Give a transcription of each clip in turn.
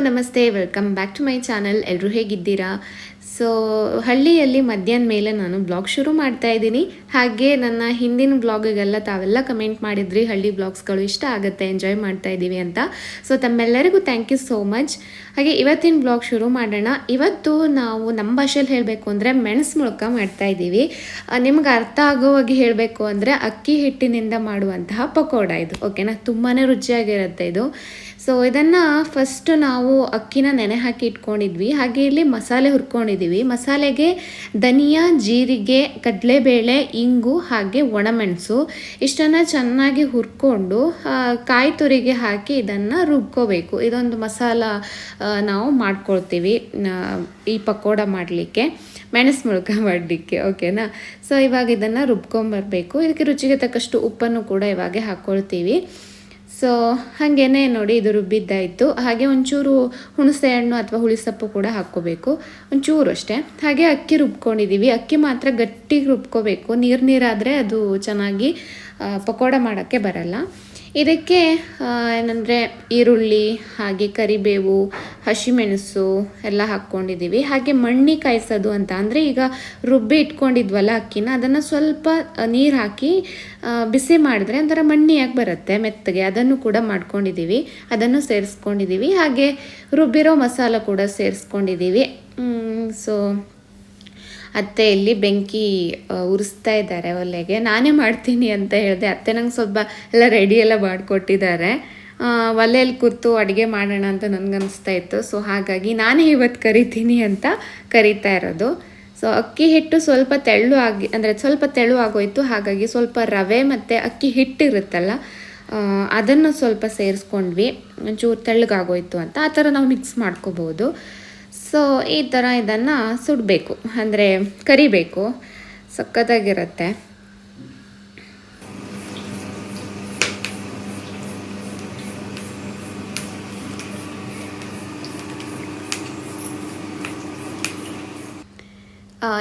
ನಮಸ್ತೆ. Welcome back to my channel. ಎಲ್ಲರೂ ಹೇಗಿದ್ದೀರಾ? ಸೊ ಹಳ್ಳಿಯಲ್ಲಿ ಮಧ್ಯಾಹ್ನ ಮೇಲೆ ನಾನು ಬ್ಲಾಗ್ ಶುರು ಮಾಡ್ತಾ ಇದ್ದೀನಿ. ಹಾಗೆ ನನ್ನ ಹಿಂದಿನ ಬ್ಲಾಗಿಗೆಲ್ಲ ತಾವೆಲ್ಲ ಕಮೆಂಟ್ ಮಾಡಿದ್ರಿ, ಹಳ್ಳಿ ಬ್ಲಾಗ್ಸ್ಗಳು ಇಷ್ಟ ಆಗುತ್ತೆ ಎಂಜಾಯ್ ಮಾಡ್ತಾ ಇದ್ದೀವಿ ಅಂತ. ಸೊ ತಮ್ಮೆಲ್ಲರಿಗೂ ಥ್ಯಾಂಕ್ ಯು ಸೋ ಮಚ್ ಹಾಗೆ ಇವತ್ತಿನ ಬ್ಲಾಗ್ ಶುರು ಮಾಡೋಣ. ಇವತ್ತು ನಾವು ನಮ್ಮ ಭಾಷೆಯಲ್ಲಿ ಹೇಳಬೇಕು ಅಂದರೆ ಮೆಣಸು ಮುಳ್ಕ ಮಾಡ್ತಾ ಇದ್ದೀವಿ. ನಿಮ್ಗೆ ಅರ್ಥ ಆಗೋವಾಗಿ ಹೇಳಬೇಕು ಅಂದರೆ ಅಕ್ಕಿ ಹಿಟ್ಟಿನಿಂದ ಮಾಡುವಂತಹ ಪಕೋಡ ಇದು. ಓಕೆನಾ ತುಂಬಾ ರುಚಿಯಾಗಿರುತ್ತೆ ಇದು. ಸೊ ಇದನ್ನು ಫಸ್ಟ್ ನಾವು ಅಕ್ಕಿನ ನೆನೆ ಹಾಕಿ ಇಟ್ಕೊಂಡಿದ್ವಿ. ಹಾಗೆ ಇಲ್ಲಿ ಮಸಾಲೆ ಹುರ್ಕೊಂಡಿದ್ದೀವಿ ಮಸಾಲೆಗೆ ಧನಿಯಾ, ಜೀರಿಗೆ, ಕಡಲೆಬೇಳೆ, ಇಂಗು ಹಾಗೆ ಒಣಮೆಣಸು. ಇಷ್ಟನ್ನು ಚೆನ್ನಾಗಿ ಹುರ್ಕೊಂಡು ಕಾಯಿ ತುರಿಗೆ ಹಾಕಿ ಇದನ್ನು ರುಬ್ಕೋಬೇಕು. ಇದೊಂದು ಮಸಾಲ ನಾವು ಮಾಡ್ಕೊಳ್ತೀವಿ ಈ ಪಕೋಡ ಮಾಡಲಿಕ್ಕೆ. ಮೆಣಸು ಮುಳ್ಕ ಮಾಡಲಿಕ್ಕೆ, ಓಕೆನಾ? ಸೊ ಇವಾಗ ಇದನ್ನು ರುಬ್ಕೊಂಬರ್ಬೇಕು. ಇದಕ್ಕೆ ರುಚಿಗೆ ತಕ್ಕಷ್ಟು ಉಪ್ಪನ್ನು ಕೂಡ ಇವಾಗೆ ಹಾಕ್ಕೊಳ್ತೀವಿ ಸೊ ಹಾಗೇನೆ ನೋಡಿ ಇದು ರುಬ್ಬಿದ್ದಾಯಿತು. ಹಾಗೆ ಒಂಚೂರು ಹುಣಸೆ ಹಣ್ಣು ಅಥವಾ ಹುಳಿಸೊಪ್ಪು ಕೂಡ ಹಾಕ್ಕೋಬೇಕು. ಒಂಚೂರು ಅಷ್ಟೇ. ಹಾಗೆ ಅಕ್ಕಿ ರುಬ್ಕೊಂಡಿದ್ದೀವಿ ಅಕ್ಕಿ ಮಾತ್ರ ಗಟ್ಟಿಗೆ ರುಬ್ಕೋಬೇಕು. ನೀರು ನೀರಾದರೆ ಅದು ಚೆನ್ನಾಗಿ ಪಕೋಡ ಮಾಡೋಕ್ಕೆ ಬರಲ್ಲ. ಇದಕ್ಕೆ ಏನಂದರೆ ಈರುಳ್ಳಿ, ಹಾಗೆ ಕರಿಬೇವು, ಹಸಿಮೆಣಸು ಎಲ್ಲ ಹಾಕ್ಕೊಂಡಿದ್ದೀವಿ. ಹಾಗೆ ಮಣ್ಣಿ ಕಾಯಿಸೋದು ಅಂತ ಅಂದರೆ ಈಗ ರುಬ್ಬಿ ಇಟ್ಕೊಂಡಿದ್ವಲ್ಲ ಅಕ್ಕಿನ, ಅದನ್ನು ಸ್ವಲ್ಪ ನೀರು ಹಾಕಿ ಬಿಸಿ ಮಾಡಿದ್ರೆ ಒಂಥರ ಮಣ್ಣಿಯಾಗಿ ಬರುತ್ತೆ, ಮೆತ್ತಗೆ. ಅದನ್ನು ಕೂಡ ಮಾಡ್ಕೊಂಡಿದ್ದೀವಿ. ಅದನ್ನು ಸೇರಿಸ್ಕೊಂಡಿದ್ದೀವಿ. ಹಾಗೆ ರುಬ್ಬಿರೋ ಮಸಾಲ ಕೂಡ ಸೇರಿಸ್ಕೊಂಡಿದ್ದೀವಿ. ಸೊ ಅತ್ತೆ ಇಲ್ಲಿ ಬೆಂಕಿ ಉರಿಸ್ತಾ ಇದ್ದಾರೆ ಒಲೆಗೆ. ನಾನೇ ಮಾಡ್ತೀನಿ ಅಂತ ಹೇಳಿದೆ. ಅತ್ತೆ ನಂಗೆ ಸ್ವಲ್ಪ ಎಲ್ಲ ರೆಡಿ ಎಲ್ಲ ಮಾಡಿಕೊಟ್ಟಿದ್ದಾರೆ. ಒಲೆಯಲ್ಲಿ ಕೂತು ಅಡುಗೆ ಮಾಡೋಣ ಅಂತ ನನಗನ್ನಿಸ್ತಾ ಇತ್ತು. ಸೊ ಹಾಗಾಗಿ ನಾನೇ ಇವತ್ತು ಕರಿತೀನಿ ಅಂತ ಕರಿತಾ ಇರೋದು. ಸೊ ಅಕ್ಕಿ ಹಿಟ್ಟು ಸ್ವಲ್ಪ ತೆಳ್ಳು ಆಗಿ, ಅಂದರೆ ಸ್ವಲ್ಪ ತೆಳು ಆಗೋಯ್ತು. ಹಾಗಾಗಿ ಸ್ವಲ್ಪ ರವೆ ಮತ್ತು ಅಕ್ಕಿ ಹಿಟ್ಟಿರುತ್ತಲ್ಲ ಅದನ್ನು ಸ್ವಲ್ಪ ಸೇರಿಸ್ಕೊಂಡ್ವಿ. ಒಂಚೂರು ತೆಳ್ಳಗಾಗೋಯ್ತು ಅಂತ. ಆ ಥರ ನಾವು ಮಿಕ್ಸ್ ಮಾಡ್ಕೋಬೋದು. ಸೊ ಈ ಥರ ಇದನ್ನು ಸುಡಬೇಕು. ಅಂದರೆ ಕರಿಬೇಕು. ಸಖತ್ತಾಗಿರುತ್ತೆ.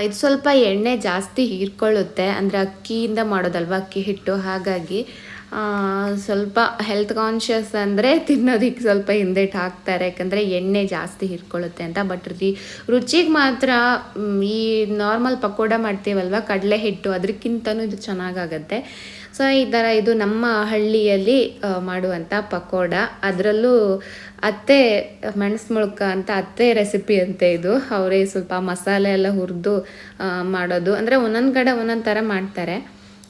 ಇದು ಸ್ವಲ್ಪ ಎಣ್ಣೆ ಜಾಸ್ತಿ ಹೀರ್ಕೊಳ್ಳುತ್ತೆ. ಅಂದರೆ ಅಕ್ಕಿಯಿಂದ ಮಾಡೋದಲ್ವ ಅಕ್ಕಿ ಹಿಟ್ಟು? ಹಾಗಾಗಿ ಸ್ವಲ್ಪ ಹೆಲ್ತ್ ಕಾನ್ಷಿಯಸ್ ಅಂದರೆ ತಿನ್ನೋದಕ್ಕೆ ಸ್ವಲ್ಪ ಹಿಂದೇಟ್ ಹಾಕ್ತಾರೆ. ಯಾಕಂದರೆ ಎಣ್ಣೆ ಜಾಸ್ತಿ ಹೀರ್ಕೊಳ್ಳುತ್ತೆ ಅಂತ. ಬಟ್ ರುಚಿ, ರುಚಿಗೆ ಮಾತ್ರ ಈ ನಾರ್ಮಲ್ ಪಕೋಡ ಮಾಡ್ತೀವಲ್ವ? ಕಡಲೆ ಹಿಟ್ಟು ಅದಕ್ಕಿಂತನೂ ಇದು ಚೆನ್ನಾಗಾಗತ್ತೆ. ಸೊ ಈ ಥರ ಇದು ನಮ್ಮ ಹಳ್ಳಿಯಲ್ಲಿ ಮಾಡುವಂಥ ಪಕೋಡ. ಅದರಲ್ಲೂ ಅತ್ತೆ ಮೆಣಸು ಮುಳ್ಕ ಅಂತ ಅತ್ತೆ ರೆಸಿಪಿ ಅಂತೆ ಇದು. ಅವರೇ ಸ್ವಲ್ಪ ಮಸಾಲೆ ಎಲ್ಲ ಹುರಿದು ಮಾಡೋದು. ಅಂದರೆ ಒಂದೊಂದು ಕಡೆ ಒಂದೊಂದು ಥರ ಮಾಡ್ತಾರೆ.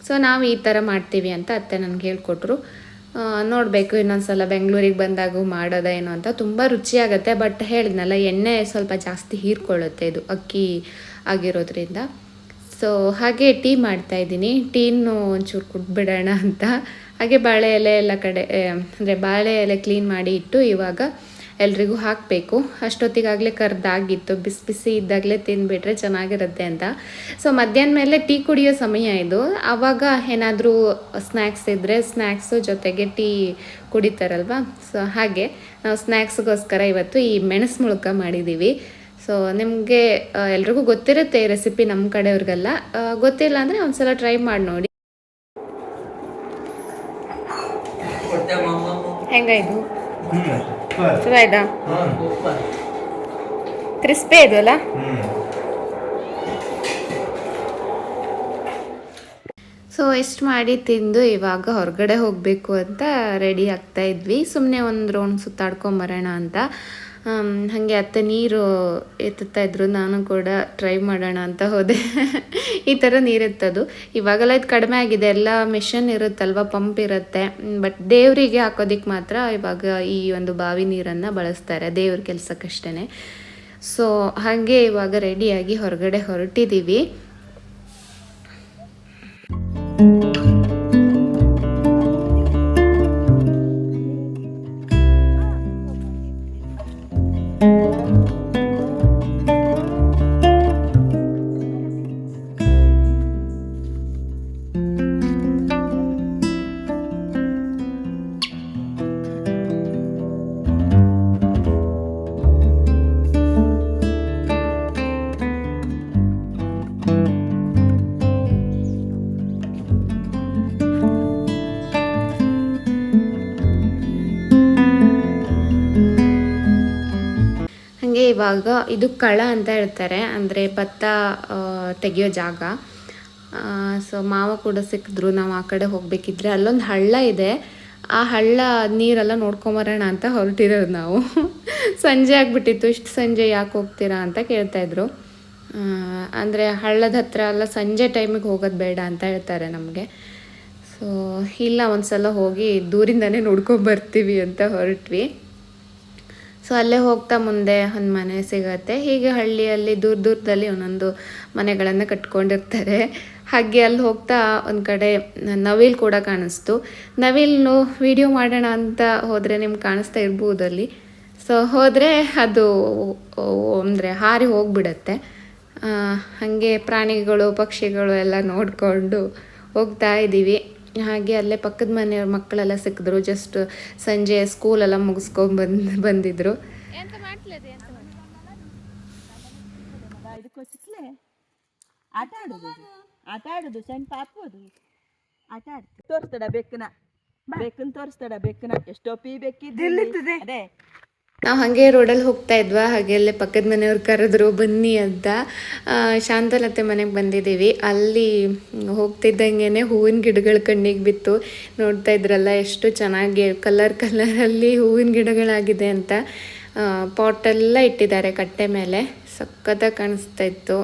ಸೊ ನಾವು ಈ ಥರ ಮಾಡ್ತೀವಿ ಅಂತ ಅತ್ತೆ ನನಗೆ ಹೇಳಿಕೊಟ್ರು. ನೋಡಬೇಕು, ಇನ್ನೊಂದ್ಸಲ ಬೆಂಗಳೂರಿಗೆ ಬಂದಾಗೂ ಮಾಡೋದ ಏನು ಅಂತ. ತುಂಬ ರುಚಿಯಾಗತ್ತೆ, ಬಟ್ ಹೇಳಿದ್ನಲ್ಲ, ಎಣ್ಣೆ ಸ್ವಲ್ಪ ಜಾಸ್ತಿ ಹೀರ್ಕೊಳ್ಳುತ್ತೆ ಇದು ಅಕ್ಕಿ ಆಗಿರೋದ್ರಿಂದ. ಸೊ ಹಾಗೆ ಟೀ ಮಾಡ್ತಾ ಇದ್ದೀನಿ. ಟೀನು ಒಂಚೂರು ಕುಡ್ಬಿಡೋಣ ಅಂತ. ಹಾಗೆ ಬಾಳೆ ಎಲೆ ಎಲ್ಲ ಕಡೆ ಅಂದರೆ ಬಾಳೆ ಎಲೆ ಕ್ಲೀನ್ ಮಾಡಿ ಇಟ್ಟು ಇವಾಗ ಎಲ್ರಿಗೂ ಹಾಕಬೇಕು. ಅಷ್ಟೊತ್ತಿಗಾಗಲೇ ಕರ್ದಾಗಿತ್ತು. ಬಿಸಿ ಬಿಸಿ ಇದ್ದಾಗಲೇ ತಿಂದುಬಿಟ್ರೆ ಚೆನ್ನಾಗಿರುತ್ತೆ ಅಂತ. ಸೊ ಮಧ್ಯಾಹ್ನ ಮೇಲೆ ಟೀ ಕುಡಿಯೋ ಸಮಯ ಇದು. ಆವಾಗ ಏನಾದರೂ ಸ್ನ್ಯಾಕ್ಸ್ ಇದ್ದರೆ ಸ್ನ್ಯಾಕ್ಸು ಜೊತೆಗೆ ಟೀ ಕುಡಿತಾರಲ್ವಾ? ಸೊ ಹಾಗೆ ನಾವು ಸ್ನ್ಯಾಕ್ಸ್ಗೋಸ್ಕರ ಇವತ್ತು ಈ ಮೆಣಸು ಮುಳುಕ ಮಾಡಿದ್ದೀವಿ ಸೊ ನಿಮಗೆ ಎಲ್ರಿಗೂ ಗೊತ್ತಿರುತ್ತೆ ಈ ರೆಸಿಪಿ ನಮ್ಮ ಕಡೆಯವ್ರಿಗೆಲ್ಲ. ಗೊತ್ತಿಲ್ಲ ಅಂದರೆ ಒಂದ್ಸಲ ಟ್ರೈ ಮಾಡಿ ನೋಡಿ. ಹೆಂಗಾಯ್ತು ಕ್ರಿಸ್ಪಿ ಸೊ ಎಷ್ಟು ಮಾಡಿ ತಿಂದು ಇವಾಗ ಹೊರಗಡೆ ಹೋಗಬೇಕು ಅಂತ ರೆಡಿ ಆಗ್ತಾ ಇದ್ವಿ. ಸುಮ್ಮನೆ ಒಂದು ರೌಂಡ್ ಸುತ್ತಾಡ್ಕೊಂಬರೋಣ ಅಂತ. ಹಾಗೆ ಅತ್ತೆ ನೀರು ಎತ್ತುತ್ತಾ ಇದ್ರು, ನಾನು ಕೂಡ ಟ್ರೈ ಮಾಡೋಣ ಅಂತ ಹೋದೆ. ಈ ಥರ ನೀರೆತ್ತದು ಇವಾಗೆಲ್ಲ ಇದು ಕಡಿಮೆ ಆಗಿದೆ. ಎಲ್ಲ ಮಿಷನ್ ಇರುತ್ತಲ್ವ ಪಂಪ್ ಇರುತ್ತೆ. ಬಟ್ ದೇವರಿಗೆ ಹಾಕೋದಿಕ್ಕೆ ಮಾತ್ರ ಇವಾಗ ಈ ಒಂದು ಬಾವಿ ನೀರನ್ನು ಬಳಸ್ತಾರೆ ದೇವ್ರ ಕೆಲಸಕ್ಕಷ್ಟೇ ಸೊ ಹಾಗೆ ಇವಾಗ ರೆಡಿಯಾಗಿ ಹೊರಗಡೆ ಹೊರಟಿದ್ದೀವಿ ಇವಾಗ ಇದು ಕಳ ಅಂತ ಹೇಳ್ತಾರೆ, ಅಂದರೆ ಭತ್ತ ತೆಗೆಯೋ ಜಾಗ. ಸೊ ಮಾವ ಕೂಡ ಸಿಕ್ಕಿದ್ರು, ನಾವು ಆ ಕಡೆ ಹೋಗಬೇಕಿದ್ರೆ. ಅಲ್ಲೊಂದು ಹಳ್ಳ ಇದೆ. ಆ ಹಳ್ಳ ನೀರೆಲ್ಲ ನೋಡ್ಕೊಂಬರೋಣ ಅಂತ ಹೊರಟಿರೋದು ನಾವು. ಸಂಜೆ ಆಗಿಬಿಟ್ಟಿತ್ತು. ಇಷ್ಟು ಸಂಜೆ ಯಾಕೆ ಹೋಗ್ತೀರಾ ಅಂತ ಕೇಳ್ತಾಯಿದ್ರು ಅಂದರೆ ಹಳ್ಳದ ಹತ್ರ ಎಲ್ಲ ಸಂಜೆ ಟೈಮಿಗೆ ಹೋಗೋದು ಬೇಡ ಅಂತ ಹೇಳ್ತಾರೆ ನಮಗೆ. ಸೊ ಇಲ್ಲ ಒಂದು ಸಲ ಹೋಗಿ ದೂರಿಂದನೇ ನೋಡ್ಕೊಂಡು ಬರ್ತೀವಿ ಅಂತ ಹೊರಟ್ವಿ. ಸೊ ಅಲ್ಲೇ ಹೋಗ್ತಾ ಮುಂದೆ ಒಂದು ಮನೆ ಸಿಗತ್ತೆ. ಹೀಗೆ ಹಳ್ಳಿಯಲ್ಲಿ ದೂರ ದೂರದಲ್ಲಿ ಒಂದೊಂದು ಮನೆಗಳನ್ನು ಕಟ್ಕೊಂಡಿರ್ತಾರೆ. ಹಾಗೆ ಅಲ್ಲಿ ಹೋಗ್ತಾ ಒಂದು ಕಡೆ ನವಿಲ್ ಕೂಡ ಕಾಣಿಸ್ತು. ನವಿಲ್ನು ವಿಡಿಯೋ ಮಾಡೋಣ ಅಂತ ಹೋದರೆ ನಿಮ್ಗೆ ಕಾಣಿಸ್ತಾ ಇರ್ಬೋದು ಅಲ್ಲಿ. ಸೊ ಹೋದರೆ ಅದು ಅಂದರೆ ಹಾರಿ ಹೋಗ್ಬಿಡತ್ತೆ. ಹಾಗೆ ಪ್ರಾಣಿಗಳು, ಪಕ್ಷಿಗಳು ಎಲ್ಲ ನೋಡಿಕೊಂಡು ಹೋಗ್ತಾ ಇದ್ದೀವಿ ಹಾಗೆ ಅಲ್ಲೇ ಪಕ್ಕದ ಮನೆಯವ್ರ ಮಕ್ಕಳೆಲ್ಲ ಸಿಕ್ಕಿದ್ರು ಜಸ್ಟ್ ಸಂಜೆ ಸ್ಕೂಲ್ ಎಲ್ಲ ಮುಗಿಸ್ಕೊಂಡು ಬಂದ್ ಬಂದಿದ್ರು. ಆಟ ಆಡೋದು. ಆಟ ಆಡುದು ಸಣ್ಣ ಆಟ ಆಡ್ತು ತೋರಿಸ್ತಾಡ ಬೆಕ್ಕನ. ಬೆಕ್ಕನ್ ತೋರಿಸ್ತಡ ಬೆಕ್ಕನ. ಎಷ್ಟೋ ಪಿ ಬೆಕ್ಕಿದ್ದೆ ಅದೇ. ನಾವು ಹಾಗೆ ರೋಡಲ್ಲಿ ಹೋಗ್ತಾ ಇದ್ವಾ, ಹಾಗೆ ಅಲ್ಲೇ ಪಕ್ಕದ ಮನೆಯವ್ರು ಕರೆದ್ರು, ಬನ್ನಿ ಅಂತ ಶಾಂತಲತೆ ಮನೆಗೆ ಬಂದಿದ್ದೀವಿ. ಅಲ್ಲಿ ಹೋಗ್ತಿದ್ದಂಗೆ ಹೂವಿನ ಗಿಡಗಳ ಕಣ್ಣಿಗೆ ಬಿತ್ತು. ನೋಡ್ತಾ ಇದ್ರಲ್ಲ ಎಷ್ಟು ಚೆನ್ನಾಗಿ ಕಲರ್ ಕಲರಲ್ಲಿ ಹೂವಿನ ಗಿಡಗಳಾಗಿದೆ ಅಂತ. ಪಾಟೆಲ್ಲ ಇಟ್ಟಿದ್ದಾರೆ ಕಟ್ಟೆ ಮೇಲೆ. ಸಖತ್ತಾಗಿ ಕಾಣಿಸ್ತಾ ಇತ್ತು.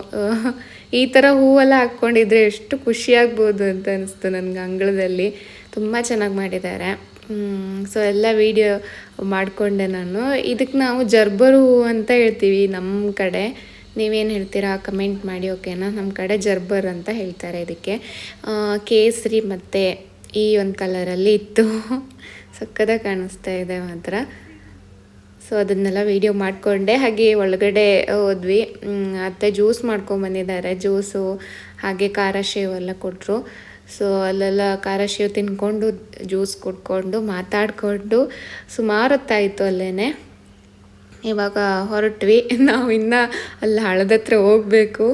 ಈ ಥರ ಹೂವೆಲ್ಲ ಹಾಕ್ಕೊಂಡಿದ್ರೆ ಎಷ್ಟು ಖುಷಿಯಾಗ್ಬೋದು ಅಂತ ಅನಿಸ್ತು ನನಗೆ ಅಂಗಳದಲ್ಲಿ. ತುಂಬ ಚೆನ್ನಾಗಿ ಮಾಡಿದ್ದಾರೆ. ಸೊ ಎಲ್ಲ ವಿಡಿಯೋ ಮಾಡಿಕೊಂಡೆ ನಾನು. ಇದಕ್ಕೆ ನಾವು ಜರ್ಬರು ಹೂವು ಅಂತ ಹೇಳ್ತೀವಿ ನಮ್ಮ ಕಡೆ. ನೀವೇನು ಹೇಳ್ತೀರಾ? ಕಮೆಂಟ್ ಮಾಡಿ ಓಕೆನಾ ನಮ್ಮ ಕಡೆ ಜರ್ಬರ್ ಅಂತ ಹೇಳ್ತಾರೆ ಇದಕ್ಕೆ. ಕೇಸರಿ ಮತ್ತು ಈ ಒಂದು ಕಲರಲ್ಲಿ ಇತ್ತು. ಸಕ್ಕದ ಕಾಣಿಸ್ತಾ ಇದೆ ಮಾತ್ರ. ಸೊ ಅದನ್ನೆಲ್ಲ ವೀಡಿಯೋ ಮಾಡಿಕೊಂಡೆ. ಹಾಗೆ ಒಳಗಡೆ ಹೋದ್ವಿ. ಅತ್ತೆ ಜ್ಯೂಸ್ ಮಾಡ್ಕೊಂಬಂದಿದ್ದಾರೆ ಜ್ಯೂಸು ಹಾಗೆ ಖಾರ ಶೇವೆಲ್ಲ ಕೊಟ್ಟರು ಸೊ ಅಲ್ಲೆಲ್ಲ ಖಾರ ಶೇವ್ ತಿನ್ಕೊಂಡು ಜ್ಯೂಸ್ ಕುಡ್ಕೊಂಡು, ಮಾತಾಡಿಕೊಂಡು ಸುಮಾರು ಹೊತ್ತಾಯಿತು ಅಲ್ಲೇ ಇವಾಗ ಹೊರಟ್ವಿ. ನಾವು ಇನ್ನೂ ಅಲ್ಲಿ ಹಳದ ಹತ್ರ ಹೋಗಬೇಕು.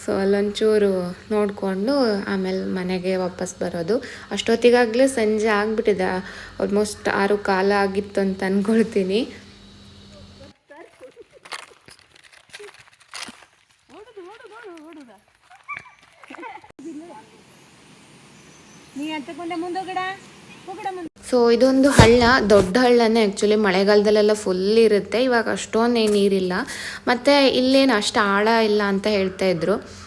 ಸೊ ಅಲ್ಲೊಂಚೂರು ನೋಡಿಕೊಂಡು ಆಮೇಲೆ ಮನೆಗೆ ವಾಪಸ್ ಬರೋದು. ಅಷ್ಟೊತ್ತಿಗಾಗಲೇ ಸಂಜೆ ಆಗಿಬಿಟ್ಟಿದೆ. ಆಲ್ಮೋಸ್ಟ್ ಆರು ಕಾಲ ಆಗಿತ್ತು ಅಂತ ಅಂದ್ಕೊಳ್ತೀನಿ ಸೊ ಇದೊಂದು ಹಳ್ಳ. ದೊಡ್ಡ ಹಳ್ಳನೇ ಆ್ಯಕ್ಚುಲಿ ಮಳೆಗಾಲದಲ್ಲೆಲ್ಲ ಫುಲ್ ಇರುತ್ತೆ. ಇವಾಗ ಅಷ್ಟೊಂದೇನು ನೀರಿಲ್ಲ. ಮತ್ತು ಇಲ್ಲೇನು ಅಷ್ಟು ಆಳ ಇಲ್ಲ ಅಂತ ಹೇಳ್ತಾ ಇದ್ರು.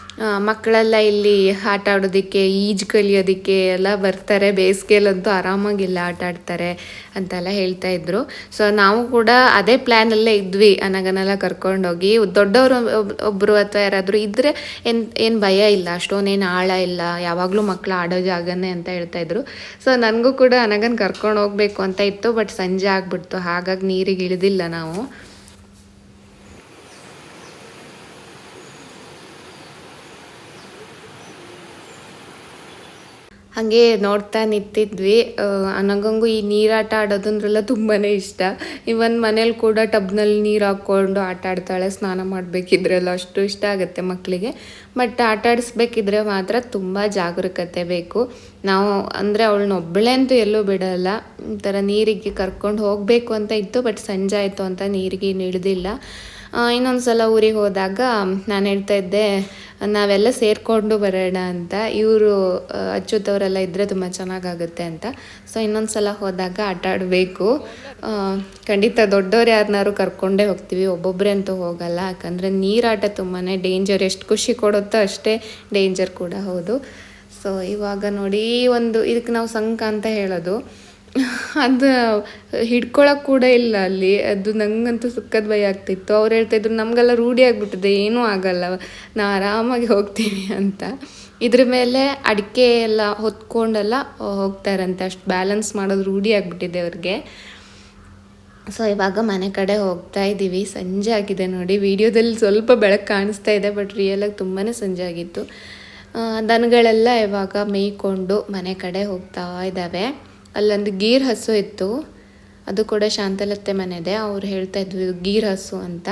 ಮಕ್ಕಳೆಲ್ಲ ಇಲ್ಲಿ ಆಟ ಆಡೋದಕ್ಕೆ, ಈಜು ಕಲಿಯೋದಕ್ಕೆ ಎಲ್ಲ ಬರ್ತಾರೆ. ಬೇಸಿಗೆಯಲ್ಲಂತೂ ಆರಾಮಾಗಿಲ್ಲ ಆಟ ಆಡ್ತಾರೆ ಅಂತೆಲ್ಲ ಹೇಳ್ತಾ ಇದ್ರು. ಸೊ ನಾವು ಕೂಡ ಅದೇ ಪ್ಲ್ಯಾನಲ್ಲೇ ಇದ್ವಿ, ಅನಗನೆಲ್ಲ ಕರ್ಕೊಂಡೋಗಿ. ದೊಡ್ಡವರು ಒಬ್ಬರು ಅಥವಾ ಯಾರಾದರೂ ಇದ್ದರೆ ಏನು ಏನು ಭಯ ಇಲ್ಲ, ಅಷ್ಟೊಂದೇನು ಆಳ ಇಲ್ಲ, ಯಾವಾಗಲೂ ಮಕ್ಕಳು ಆಡೋ ಜಾಗನೇ ಅಂತ ಹೇಳ್ತಾ ಇದ್ರು. ಸೊ ನನಗೂ ಕೂಡ ಅನಗನ್ ಕರ್ಕೊಂಡು ಹೋಗಬೇಕು ಅಂತ ಇತ್ತು ಬಟ್ ಸಂಜೆ ಆಗಿಬಿಡ್ತು. ಹಾಗಾಗಿ ನೀರಿಗೆ ಇಳಿದಿಲ್ಲ ನಾವು. ಹಾಗೆ ನೋಡ್ತಾ ನಿಂತಿದ್ವಿ. ನನಗಂಗೂ ಈ ನೀರಾಟ ಆಡೋದಂದ್ರೆಲ್ಲ ತುಂಬಾ ಇಷ್ಟ. ಇವನ್ ಮನೇಲಿ ಕೂಡ ಟಬ್ನಲ್ಲಿ ನೀರು ಹಾಕ್ಕೊಂಡು ಆಟ ಆಡ್ತಾಳೆ, ಸ್ನಾನ ಮಾಡಬೇಕಿದ್ರೆಲ್ಲ ಅಷ್ಟು ಇಷ್ಟ ಆಗುತ್ತೆ ಮಕ್ಕಳಿಗೆ ಬಟ್ ಆಟ ಆಡಿಸ್ಬೇಕಿದ್ರೆ ಮಾತ್ರ ತುಂಬ ಜಾಗರೂಕತೆ ಬೇಕು. ನಾವು ಅಂದರೆ ಅವಳನ್ನ ಒಬ್ಬಳೆ ಅಂತೂ ಎಲ್ಲೂ ಬಿಡಲ್ಲ. ಈ ನೀರಿಗೆ ಕರ್ಕೊಂಡು ಹೋಗಬೇಕು ಅಂತ ಇತ್ತು, ಬಟ್ ಸಂಜೆ ಆಯಿತು ಅಂತ ನೀರಿಗೆ ಇಳಿದಿಲ್ಲ. ಇನ್ನೊಂದು ಸಲ ಊರಿಗೆ ಹೋದಾಗ ನಾನು ಹೇಳ್ತಾ ಇದ್ದೆ, ನಾವೆಲ್ಲ ಸೇರಿಕೊಂಡು ಬರೋಣ ಅಂತ. ಇವರು ಅಚ್ಚುತ್ತವರೆಲ್ಲ ಇದ್ದರೆ ತುಂಬ ಚೆನ್ನಾಗಾಗುತ್ತೆ ಅಂತ. ಸೊ ಇನ್ನೊಂದು ಸಲ ಹೋದಾಗ ಆಟ ಆಡಬೇಕು. ಖಂಡಿತ ದೊಡ್ಡವ್ರು ಯಾರನ್ನಾರು ಕರ್ಕೊಂಡೇ ಹೋಗ್ತೀವಿ ಒಬ್ಬೊಬ್ಬರೇ ಅಂತೂ ಹೋಗಲ್ಲ. ಯಾಕಂದರೆ ನೀರಾಟ ತುಂಬಾ ಡೇಂಜರ್ ಎಷ್ಟು ಖುಷಿ ಕೊಡುತ್ತೋ ಅಷ್ಟೇ ಡೇಂಜರ್ ಕೂಡ ಹೌದು. ಸೊ ಇವಾಗ ನೋಡಿ ಒಂದು, ಇದಕ್ಕೆ ನಾವು ಸಂಕ ಅಂತ ಹೇಳೋದು. ಅದು ಹಿಡ್ಕೊಳಕ್ ಕೂಡ ಇಲ್ಲ ಅಲ್ಲಿ. ಅದು ನಂಗಂತೂ ಸುಖದ ಭಯ ಆಗ್ತಿತ್ತು. ಅವ್ರು ಹೇಳ್ತಾಯಿದ್ರು ನಮಗೆಲ್ಲ ರೂಢಿ ಆಗಿಬಿಟ್ಟಿದೆ, ಏನೂ ಆಗಲ್ಲ. ನಾವು ಆರಾಮಾಗಿ ಹೋಗ್ತೀವಿ ಅಂತ. ಇದ್ರ ಮೇಲೆ ಅಡಿಕೆ ಎಲ್ಲ ಹೊತ್ಕೊಂಡೆಲ್ಲ ಹೋಗ್ತಾರಂತೆ ಅಷ್ಟು ಬ್ಯಾಲೆನ್ಸ್ ಮಾಡೋದು ರೂಢಿ ಆಗಿಬಿಟ್ಟಿದೆ ಅವ್ರಿಗೆ. ಸೊ ಇವಾಗ ಮನೆ ಕಡೆ ಹೋಗ್ತಾ ಇದ್ದೀವಿ ಸಂಜೆ ಆಗಿದೆ ನೋಡಿ. ವಿಡಿಯೋದಲ್ಲಿ ಸ್ವಲ್ಪ ಬೆಳಕು ಕಾಣಿಸ್ತಾ ಇದೆ, ಬಟ್ ರಿಯಲಾಗಿ ತುಂಬಾ ಸಂಜೆ ಆಗಿತ್ತು. ದನಗಳೆಲ್ಲ ಇವಾಗ ಮೇಯ್ಕೊಂಡು ಮನೆ ಕಡೆ ಹೋಗ್ತಾ ಇದ್ದಾವೆ. ಅಲ್ಲೊಂದು ಗೀರ್ ಹಸು ಇತ್ತು. ಅದು ಕೂಡ ಶಾಂತಲತ್ತೆ ಮನೆದೆ. ಅವ್ರು ಹೇಳ್ತಾ ಇದ್ವಿ ಇದು ಗೀರ್ ಹಸು ಅಂತ.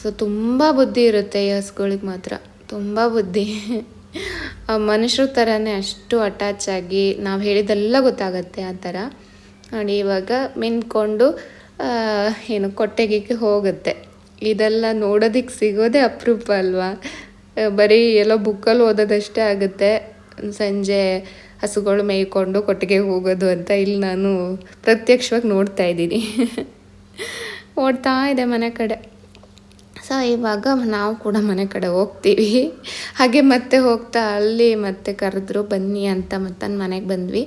ಸೊ ತುಂಬ ಬುದ್ಧಿ ಇರುತ್ತೆ ಈ ಹಸುಗಳಿಗೆ ಮಾತ್ರ. ತುಂಬ ಬುದ್ಧಿ. ಮನುಷ್ಯರ ಥರನೇ ಅಷ್ಟು ಅಟ್ಯಾಚ್ ಆಗಿ, ನಾವು ಹೇಳಿದೆಲ್ಲ ಗೊತ್ತಾಗತ್ತೆ ಆ ಥರ. ನೋಡಿ, ಇವಾಗ ಮಿನ್ಕೊಂಡು ಏನು ಕೊಟ್ಟೆಗೆ ಹೋಗುತ್ತೆ. ಇದೆಲ್ಲ ನೋಡೋದಕ್ಕೆ ಸಿಗೋದೇ ಅಪರೂಪ ಅಲ್ವಾ? ಬರೀ ಎಲ್ಲೋ ಬುಕ್ಕಲ್ಲಿ ಓದೋದಷ್ಟೇ ಆಗುತ್ತೆ. ಸಂಜೆ ಹಸುಗಳು ಮೇಯ್ಕೊಂಡು ಕೊಟ್ಟಿಗೆ ಹೋಗೋದು ಅಂತ ಇಲ್ಲಿ ನಾನು ಪ್ರತ್ಯಕ್ಷವಾಗಿ ನೋಡ್ತಾ ಇದ್ದೀನಿ. ಓಡ್ತಾ ಇದೆ ಮನೆ ಕಡೆ. ಸೊ ಇವಾಗ ನಾವು ಕೂಡ ಮನೆ ಕಡೆ ಹೋಗ್ತೀವಿ. ಹಾಗೆ ಮತ್ತೆ ಹೋಗ್ತಾ ಅಲ್ಲಿ ಮತ್ತೆ ಕರೆದ್ರು ಬನ್ನಿ ಅಂತ ಮತ್ತೆ ಮನೆಗೆ ಬಂದ್ವಿ.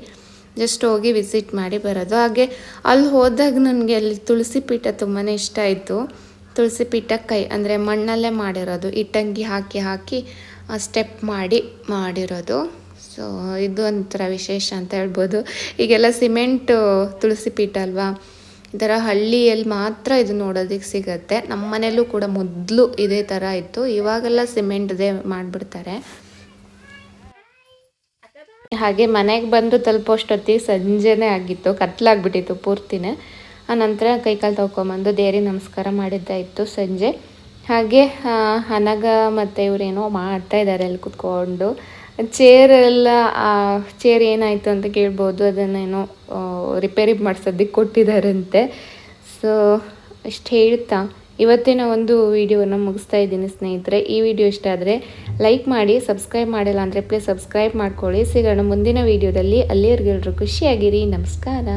ಜಸ್ಟ್ ಹೋಗಿ ವಿಸಿಟ್ ಮಾಡಿ ಬರೋದು. ಹಾಗೆ ಅಲ್ಲಿ ಹೋದಾಗ ನನಗೆ ಅಲ್ಲಿ ತುಳಸಿ ಪೀಠ ತುಂಬಾ ಇಷ್ಟ ಆಯಿತು. ತುಳಸಿ ಪೀಠ ಕೈ, ಅಂದರೆ ಮಣ್ಣಲ್ಲೇ ಮಾಡಿರೋದು. ಇಟ್ಟಂಗಿ ಹಾಕಿ ಹಾಕಿ ಸ್ಟೆಪ್ ಮಾಡಿ ಮಾಡಿರೋದು. ಸೊ ಇದು ಒಂಥರ ವಿಶೇಷ ಅಂತ ಹೇಳ್ಬೋದು. ಈಗೆಲ್ಲ ಸಿಮೆಂಟ್ ತುಳಸಿ ಪೀಠ ಅಲ್ವಾ? ಈ ಥರ ಹಳ್ಳಿಯಲ್ಲಿ ಮಾತ್ರ ಇದು ನೋಡೋದಕ್ಕೆ ಸಿಗುತ್ತೆ. ನಮ್ಮ ಮನೇಲೂ ಕೂಡ ಮೊದಲು ಇದೇ ಥರ ಇತ್ತು. ಇವಾಗೆಲ್ಲ ಸಿಮೆಂಟ್ದೇ ಮಾಡಿಬಿಡ್ತಾರೆ. ಹಾಗೆ ಮನೆಗೆ ಬಂದು ತಲುಪೋಷ್ಟೊತ್ತಿಗೆ ಸಂಜೆನೇ ಆಗಿತ್ತು. ಕತ್ಲಾಗ್ಬಿಟ್ಟಿತ್ತು ಪೂರ್ತಿನೇ. ಆನಂತರ ಕೈಕಾಲು ತೊಗೊಂಬಂದು ದೇರಿ ನಮಸ್ಕಾರ ಮಾಡಿದ್ದಾಯಿತು ಸಂಜೆ. ಹಾಗೆ ಆ, ಹನಗ ಮತ್ತು ಇವರೇನೋ ಮಾಡ್ತಾ ಇದ್ದಾರೆ ಅಲ್ಲಿ ಕುತ್ಕೊಂಡು. ಚೇರ್ ಎಲ್ಲ ಚೇರ್ ಏನಾಯಿತು ಅಂತ ಕೇಳ್ಬೋದು. ಅದನ್ನೇನೋ ರಿಪೇರಿ ಮಾಡಿಸೋದಕ್ಕೆ ಕೊಟ್ಟಿದ್ದಾರಂತೆ. ಸೊ ಇಷ್ಟು ಹೇಳ್ತಾ. ಇವತ್ತಿನ ಒಂದು ವಿಡಿಯೋನ ಮುಗಿಸ್ತಾ ಇದ್ದೀನಿ ಸ್ನೇಹಿತರೆ. ಈ ವಿಡಿಯೋ ಇಷ್ಟ ಆದರೆ ಲೈಕ್ ಮಾಡಿ ಸಬ್ಸ್ಕ್ರೈಬ್ ಮಾಡಿಲ್ಲ ಅಂದರೆ ಪ್ಲೀಸ್ ಸಬ್ಸ್ಕ್ರೈಬ್ ಮಾಡ್ಕೊಳ್ಳಿ. ಸಿಗೋಣ ಮುಂದಿನ ವಿಡಿಯೋದಲ್ಲಿ. ಅಲ್ಲಿಯವರೆಗೆಲ್ಲರೂ ಖುಷಿಯಾಗಿರಿ. ನಮಸ್ಕಾರ.